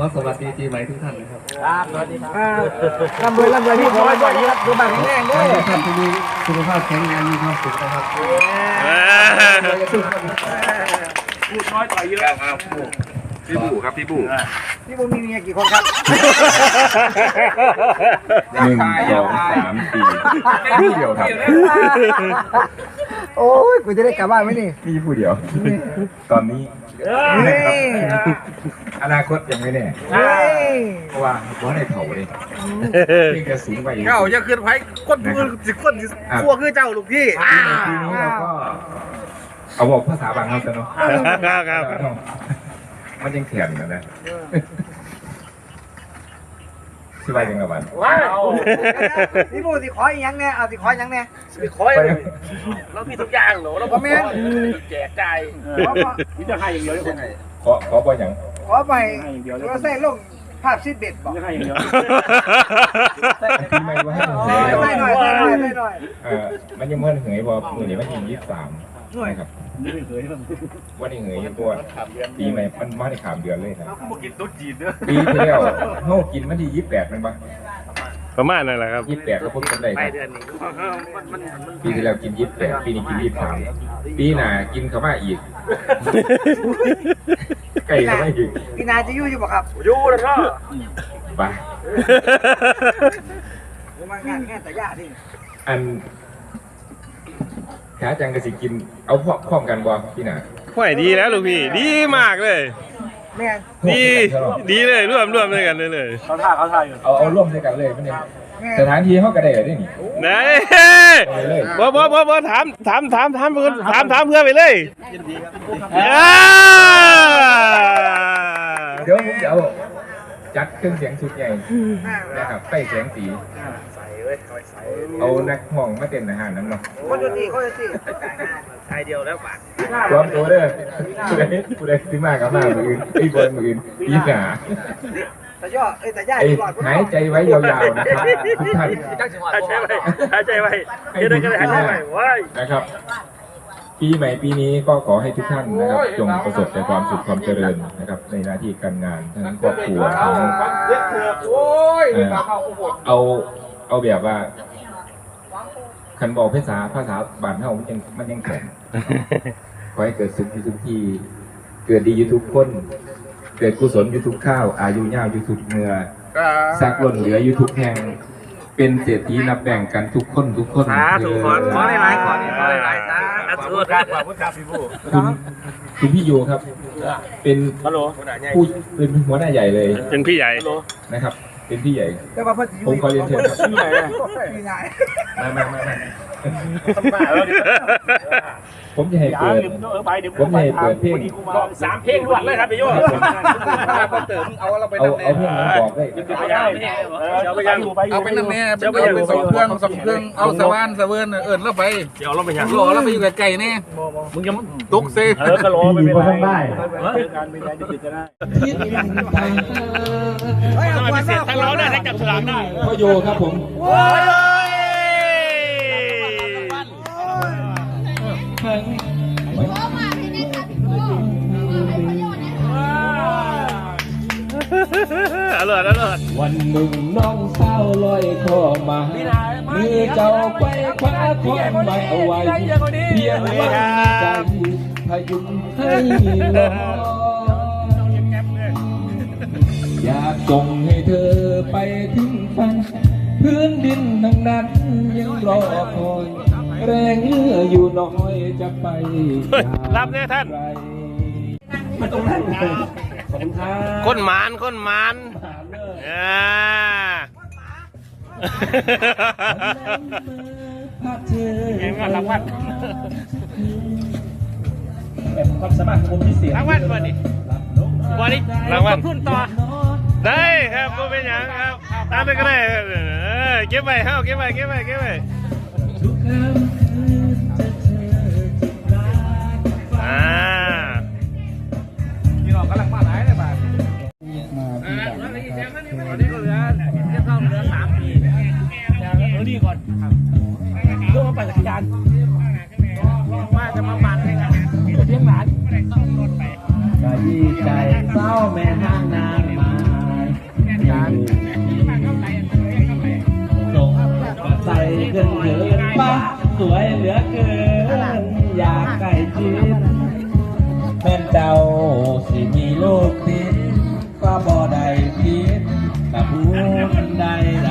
อสวัสดีปีใหม่ทุกท่านนะครับครับสวัสดีครับอ่าลำรวยลำรวยพี่ขอให้บ่อยครับดูบังแน่งขด้อวยให้ทุกท่านที่มีสุขภาพแข็งแรงมีความสุขนะครับพูดน้อยต่อยเยอะครับพี่บูครับพี่บูพี่บุญมีเมียกี่คนครับหนึ่งสองสามสี่ผู้เดียวครับ โอ้ยกูจะได้กลับบ้านไหมนี่มีผู้เดียว ตอนนี้นี่อนาคตยังไม่แน่นี่เพราะว่าเพราะในเผาเลยเพียงแต่สูงไปอีกเจ้าจะขึ้นไพ่คนพูดสิคนสิกลัวคือเจ้าลูกพี่ปีนี้เราก็เอาบอกภาษาบางเราจะเนาะครับครับมันยังเขียนอยู่นะ ชื่อว่ายังไงบ้างว้าวพี่บุญสิขออีกยังเนี่ยเอาสิขออีกยังเนี่ยไปคอยเรามีทุกอย่างเหรอเราแม่แจกใจขอขอพี่จะให้อย่างเดียวได้คนไหนขอขอบ่อย่างขอไปเราใส่ลงภาพชิดเด็ดบอกจะให้อย่างเดียวที่ไม่ว่าให้อ๋อเสียใส่หน่อยใส่หน่อยใส่หน่อยเออมันยังเมื่อเหงยพอมือนี้มันยิงยี่สิบสามหน่วย นะครับว่าได้เหงยตัวปีใหม่มันมาได้ขามเดือนเลยครับพวกกินตุ๊ดจีนเด้อปีที่แล้วเฮากินมันที่ยี่สิบแปดมันปะประมาณนั่นแหละครับยี่สิบแปดก็พ้นกันได้ไปครับเดือนนี้มันมันปีที่แล้วกินยี่สิบแปดปีนี้กินยี่สิบสามปีหน้ากินเข้ามาอีกไก่เข้ามาอีกพี่นายจะอยู่อยู่บ่ครับอยู่แล้วก็ไปผมมางานแค่แต่ยาที่อัน ขาจังกะสิกิน เอาพร้อมพร้อมกันบ่พี่หน้าห่วยดีแล้วลูกพี่ ดีมากเลย แม่นดี ดีเลยร่วมร่วมด้วยกันเลยเลยเขาท่าเขาท่าอยู่เอาเอาร่วมด้วยกันเลยมันเนี่ยแม่สถานที่เขาก็ได้ได้นี่ไหนเอาเลยบ่บ่บ่บ่ถามถามถามถามถามถามเพื่อไปเลยอ่าเดี๋ยวผมจะเอาจัดเครื่องเสียงชุดใหญ่นะครับไปแสงสี ใส่เว้ยใส่เอานักห้องมาเต้นอาหารน้ำเนาะคนดูดีคนดูดีชายเดียวแล้วป่ะรวมตัวเด้อผู้ใดผู้ใดที่มากับมามืออื่นพี่บอลมืออื่นพี่หนาแต่ย่อเอ้ยแต่ยาไอ้ที่หลอดหายใจไว้ยาวๆนะครับทุกท่านหายใจไว้หายใจไว้เดี๋ยวได้ก็ได้หายใจไว้ว้ายนะครับปีใหม่ปีนี้ก็ขอให้ทุกท่านนะครับ จงประสบแต่ความสุขความเจริญนะครับ ในหน้าที่การงานทั้งครอบครัวทั้งเอ่อเอา เอาแบบว่าคันบอกภาษาภาษาบ้านเฮามันยังมันยังแข็งขอให้เกิดสุขอยู่ทุกที่เกิดดีอยู่ทุกคน เกิดกุศลอยู่ทุกข้าว อายุยาวอยู่ทุกเมื่อสักหล่นเหลืออยู่ทุกแห่งเป็นเศรษฐีนับแบ่งกันทุกคนทุกคนสาธุขอขอหลายๆขอขอหลายๆสาธุครับขอบคุณครับพี่ผู้คุณคุณพี่โยครับ เป็นฮัลโหลผู้เป็นหัวหน้าใหญ่เลยเป็นพี่ใหญ่นะครับ เป็นพี่ใหญ่ แต่ว่าเพิ่นสิผมขอเรียนเชิญครับพี่นายมามามามาบ้าแล้วดิผมจะให้อย่าเปิดเดี๋ยวมึงต้องเออไปเดี๋ยวผมให้เปิดเพลงสามเพลงรวดเลยครับพี่โยเติมเอาเราไปเอาเอาเพลงนั้นบอกได้ไปได้เอาไปยังเอาไปนั่งแน่เอาไปเป็นสองเครื่องสองเครื่องเอาสว่านสะเวิร์นเอิญแล้วไปเดี๋ยวเราไปยังรอแล้วไปอยู่ไกลๆแน่มึงยังตุกเซ่เออก็รอไม่เป็นไรได้การเป็นไรจะจะได้เฮ้ยเอาขวดเหล้าถ้าเราได้ถ้าจับฉลากได้พ่อโยครับผมโอ้ยอร่อยอร่อยวันหนึ่งน้องสาวลอยคอมามือเจ้าไปคว้าความหมายเอาไว้เพียงว่าใจพยุงให้ลอย อยากส่งให้เธอไปถึงฝันพื้นดินทั้งนั้นยังรอคอยแรงเหลืออยู่น้อยจะไปรับเนี่ยท่านไรมาตรงนั้นขอบคุณครับคนหมานคนหมานอ่าเห็นว่ารางวัลความสามารถของผมพิเศษรางวัลวันนี้วันนี้รางวัลขึ้นต่อ ได้ครับบ่เป็นหยังครับตามไปก็ได้เออเก็บไปเฮ้าเก็บไปเก็บไปเก็บไปอ่าที่เรากำลังมาไหนเลยบ้าง ปะสวยเหลือเกิน อยากใกล้ชิดแม่นเจ้าสิมีลูกติดก็บ่ได้คิดกับผู้ใดใด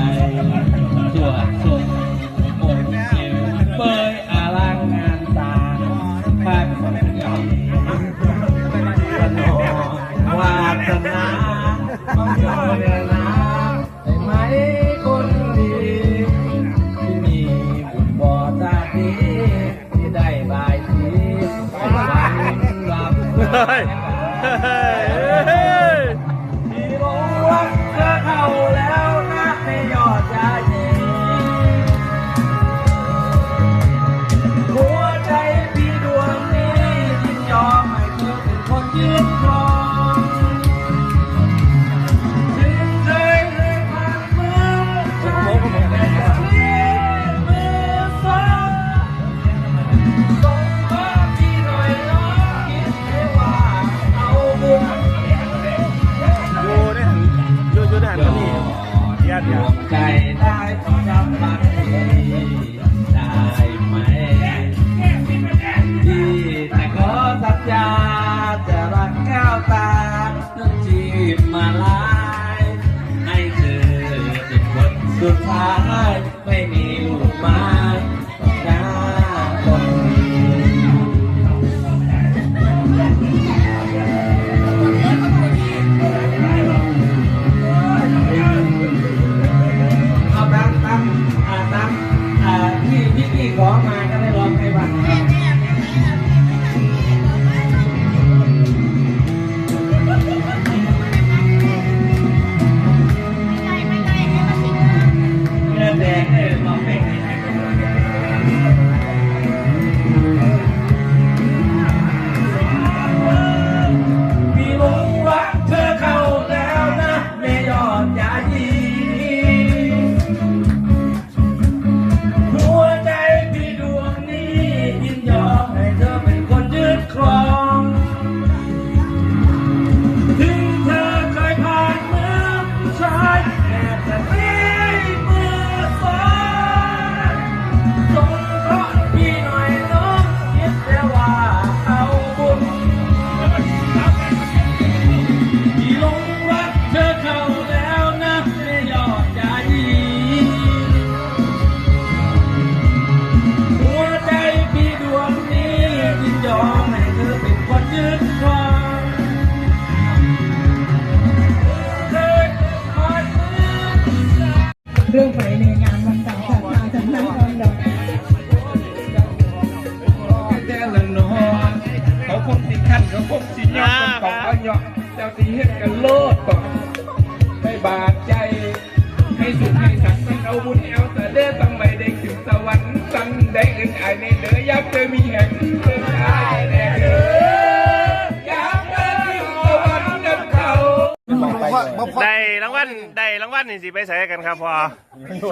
นี่สิไปใส่กันครับพอ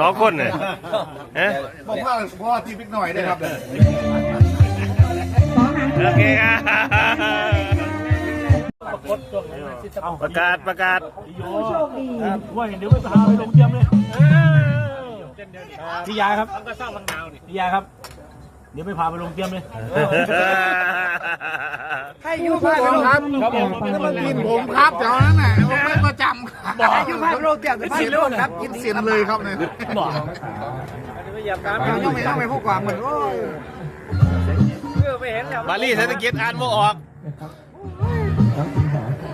สองคนเนี่ยฮะบอกว่าพ่อทีพิกหน่อยได้ครับขอหางโอเคครับประกาศประกาศผู้โชคดีว่าเดี๋ยวไปพาไปลงเยี่ยมเลยพี่ยาครับพี่ยาครับ เดี๋ยวไปพาไปลงเยี่ยมเลยให้ยุพายไปครับครับผมแล้วมันกินผมครับแถวนั้นน่ะผมไม่ประจำครับให้ยุพายไปโรงเตียงเป็นสิโลครับกินเสียนเลยครับเนี่ยบอกยังไม่ต้องไปพูดกว่าเหมือนโอ้ยบาลีเศรษฐกิจอ่านบ่ออก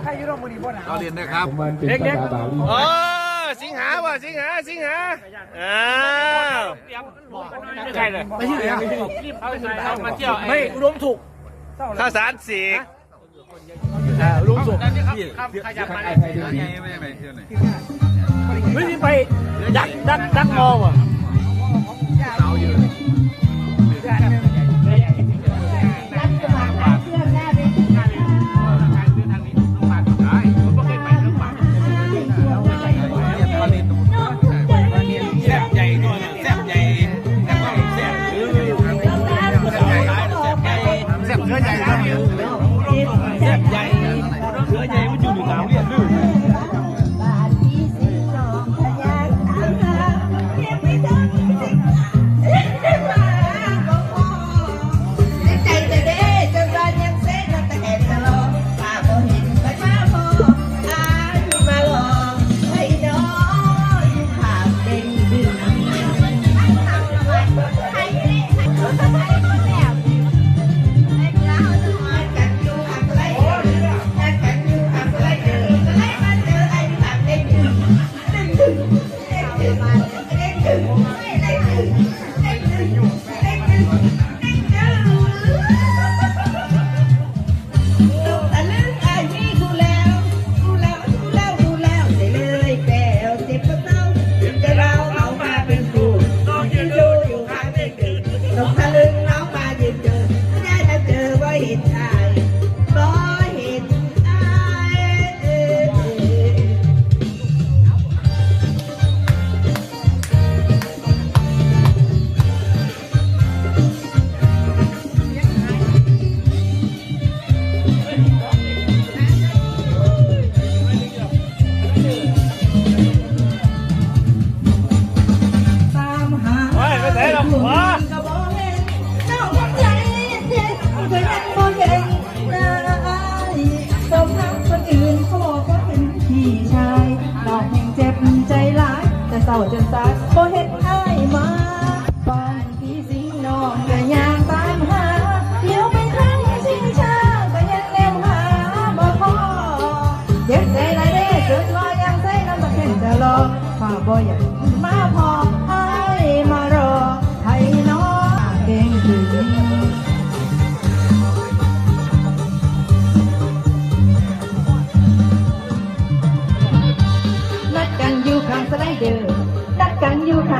ให้ยุโรปมือดีบ่หนาวเอาเรียนนะครับเด็กๆโอ้ สิงหาว่ะสิงหาสิงหาอ้าวไม่ใช่เลยไม่ใช่เหรอเอามาเที่ยวไม่รวมถูกข้าวสารสีกรวมถูกขยับมาไม่ได้ไปดักดักดักมองอะ้าจนสักบ่เห็นอ้ายมาก่อนที่สิงน้องก็ยังตามหาเดี๋ยวไปทางชิงช้าก็ยังแนมหาบ่พอเจ็บใจหลเด้อเนลอยยังใส่น้ำตะเส้นจะรอฝ่าบ่อยามาพอ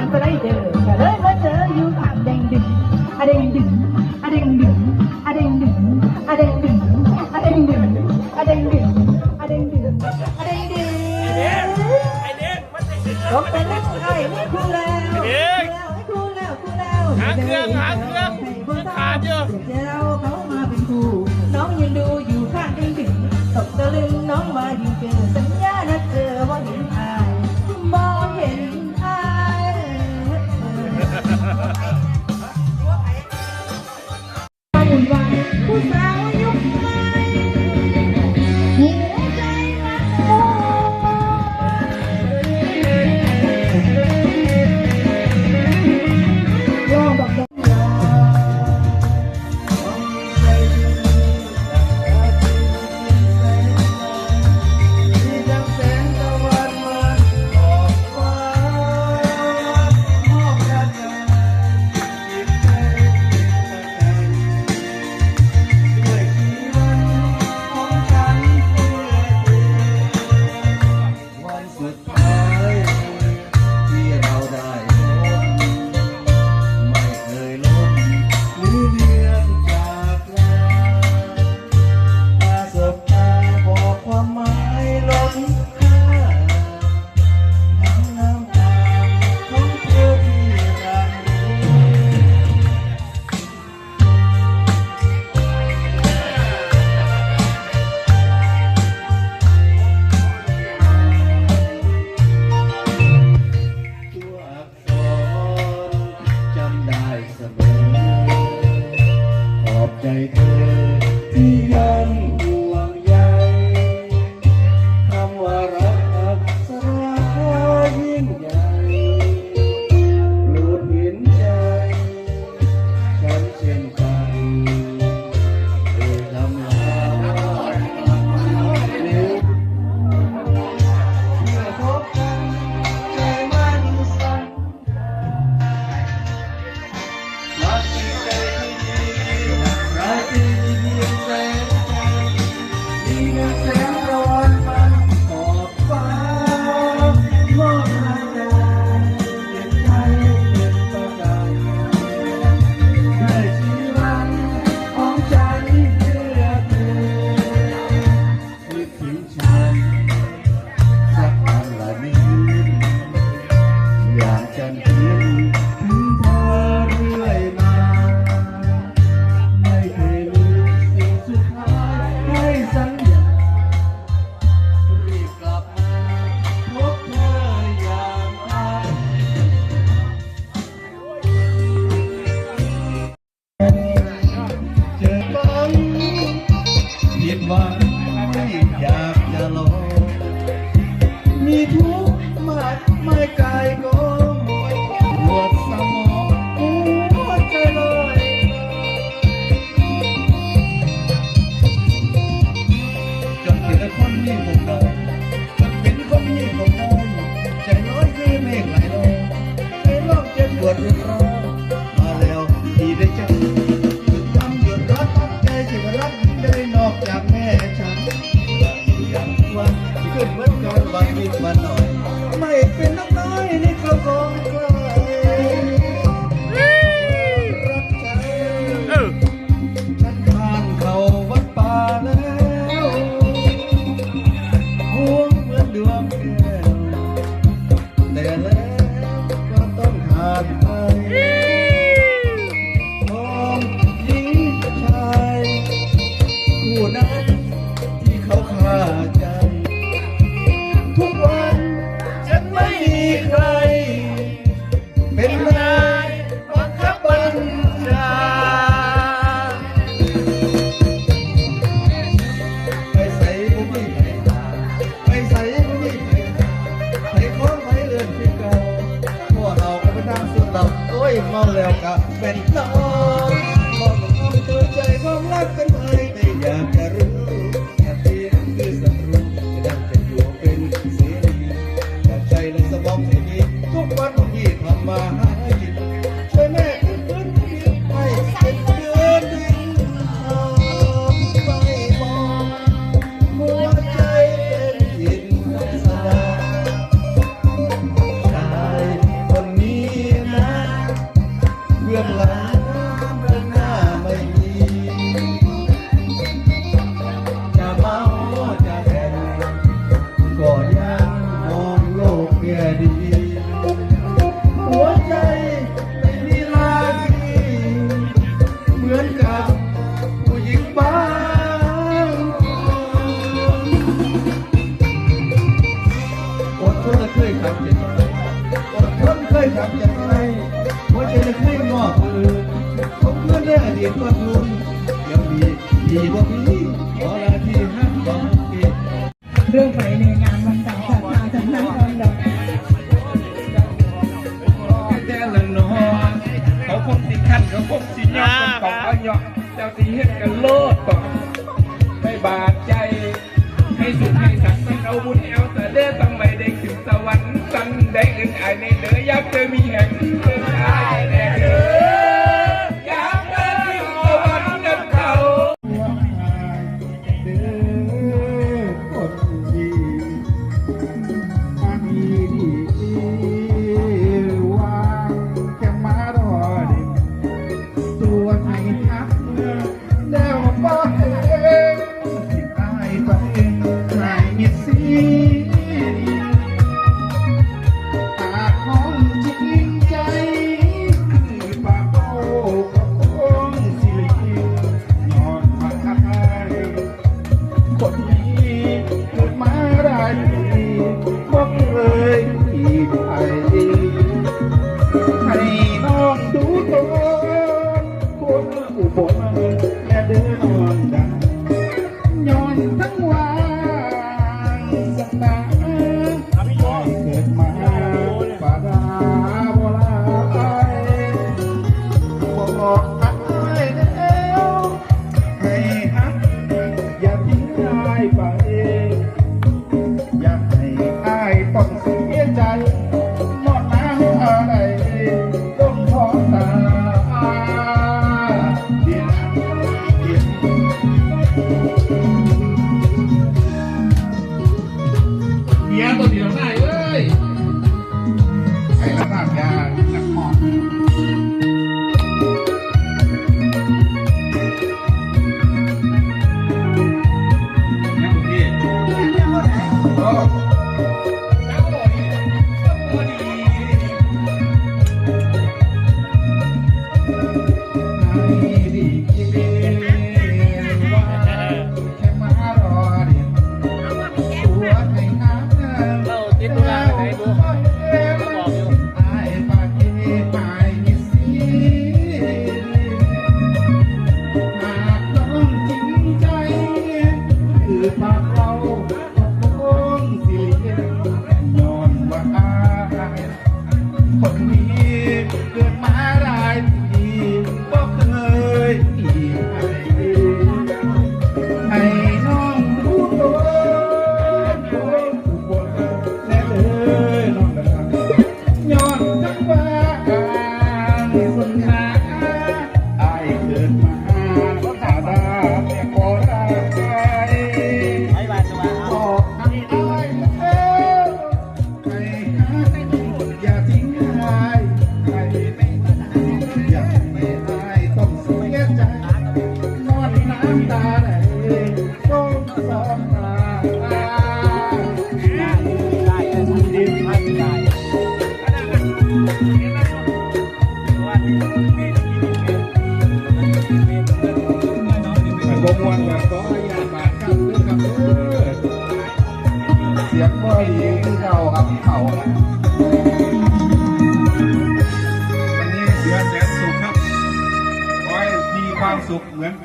านไปได้เจอเลยมาเจออยู่สามแดงดึงอะแดงดึงอะแดงดึงอะแดง เคยสังเกตคนเคยสังเกไปว่าจะจะเคยงอกมือผมเพื่อนได้อดีตว่าลุงยังมีดีบ่มีขอลาที่ห้ามบอกเกตเรื่องไปในงานวันเสาร์ผ่านมาจากนั้นตอนดอกแต่ละนอเขาคงสิขันเขาคงสิยอมเขาเขาหยอกเจ้าตีเห็ดกัน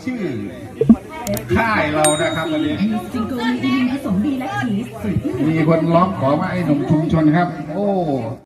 ชื่อค่ายเรานะครับวันนี้มีคนร้องขอมาไอ้หนุ่มชุมชนครับ